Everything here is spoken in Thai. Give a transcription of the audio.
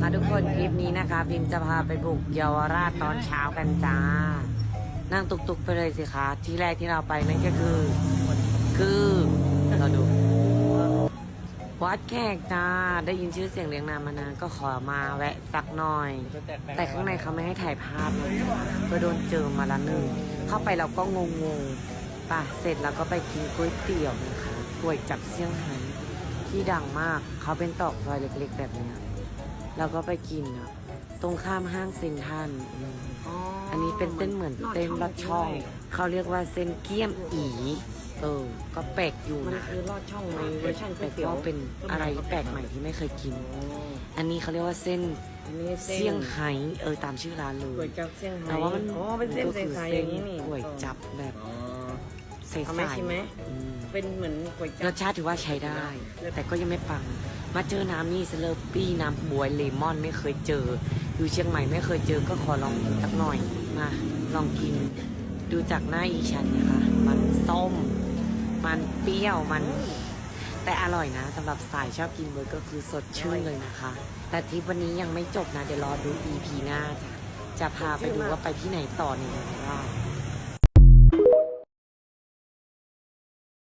ค่ะทุกคนคลิปนี้นะคะ พิมจะพาไปบุกเยาวราชตอนเช้ากันจ้า นั่งตุกๆไปเลยสิคะที่แรกที่เราไปนั่นก็คือ คือเราดู วัดแขกจ้าได้ยินชื่อเสียงเรียงนามมานานก็ขอมาแวะสักหน่อย แต่ข้างในเขาไม่ให้ถ่ายภาพเลยก็โดนเจอมาละหนึ่งเข้าไปเราก็งงงๆป่ะเสร็จแล้วก็ไปกินก๋วยเตี๋ยวนะคะก๋วยจับเซี่ยงไฮ้ที่ดังมากเขาเป็นตอกซอยเล็กๆแบบนี้ เราก็ไปกินอะตรงข้ามห้างเซ็นทรัลอืมอันนี้เป็นเส้นเหมือนเส้นลอดช่อง เขาเรียกว่าเส้นเกี๊ยมอี เออ ก็แปลกอยู่มันนะคือลอดช่องในเวอร์ชันก๋แต่วยเตี๋ยวก็เป็นอะไรแปลกใหม่ที่ไม่เคยกินอันนี้เขาเรียกว่าเส้นอันนี้เส้นเซี่ยงไฮ้เออตามชื่อร้านเลก๋วยยจับเซี่ยงไฮ้แต่ว่ามันอ๋อเป็นเส้นก็ใสคือๆอเส้ย่านงนี้นี่ก๋วยจับแบบอ๋อใสเอาไหมชิมไหมๆอืม เป็นเหมือนก๋วยจัรบสชาติถือว่าใช้ได้ แต่ก็ยังไม่ปัง มาเจอน้ำนี่สเลอร์ปี้น้ำบวยเลมอนไม่เคยเจอ อยู่เชียงใหม่ไม่เคยเจอก็ขอลองกินสักหน่อย มาลองกิน ดูจากหน้าอีชันนะคะ มันส้ม มันเปรี้ยว มัน แต่อร่อยนะสำหรับสายชอบกินเบอร์ก็คือสดชื่นเลยนะคะ แต่ทริปวันนี้ยังไม่จบนะ เดี๋ยวรอดู EP หน้าจ้ะจะพาไปดูว่าไปที่ไหนต่อในเยาวราช